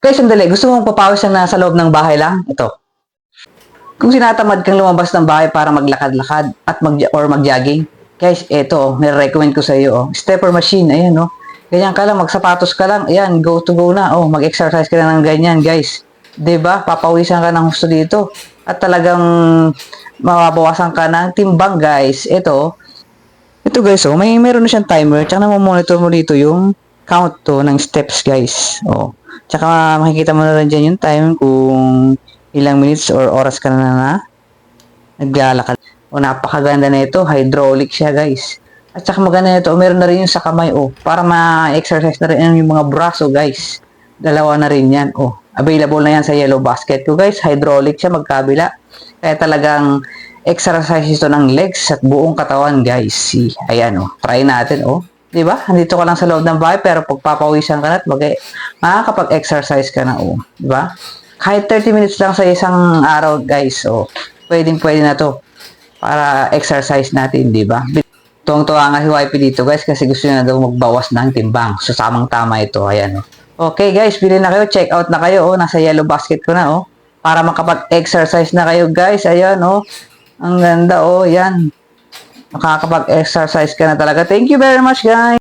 Guys, sandali. Gusto mong papawis lang na sa loob ng bahay lang? Ito. Kung sinatamad kang lumabas ng bahay para maglakad-lakad at mag or mag-jogging, guys, ito, oh, recommend ko sa iyo, oh. Stepper machine, ayan, oh. Ganyan ka lang, magsapatos ka lang, ayan, go to go na, oh, mag-exercise ka na ng ganyan, guys. ba? Papawisan ka ng gusto dito. At talagang mababawasan ka ng timbang, guys. Ito, ito guys, oh, may meron na siyang timer, tsaka monitor mo dito yung count to ng steps, guys. Oh. Tsaka makikita mo na rin dyan yung time kung ilang minutes or oras ka na na naglalakad. O napakaganda na ito, hydraulic siya guys. At saka maganda na ito, meron na rin yung sa kamay oh, para ma-exercise na rin yung mga braso guys. Dalawa na rin yan oh. Available na yan sa yellow basket ko guys, hydraulic siya magkabila. Kaya talagang exercise ito ng legs at buong katawan guys. See, ayan oh, try natin oh. 'Di ba? Nandito ka lang sa loob ng bahay pero pagpapawisan ka na at mag makakapag-exercise ka na oh, 'di ba? Kahit 30 minutes lang sa isang araw, guys. So, pwedeng pwede na to para exercise natin, di ba? Tuwang-tuwa nga si YP dito, guys, kasi gusto niya na daw magbawas ng timbang. So, samang tama ito. Ayan, oh. Okay, guys, bili na kayo. Check out na kayo, oh. Nasa yellow basket ko na, oh. Para makapag-exercise na kayo, guys. Ayan, oh. Ang ganda, oh. Yan. Makakapag-exercise ka na talaga. Thank you very much, guys.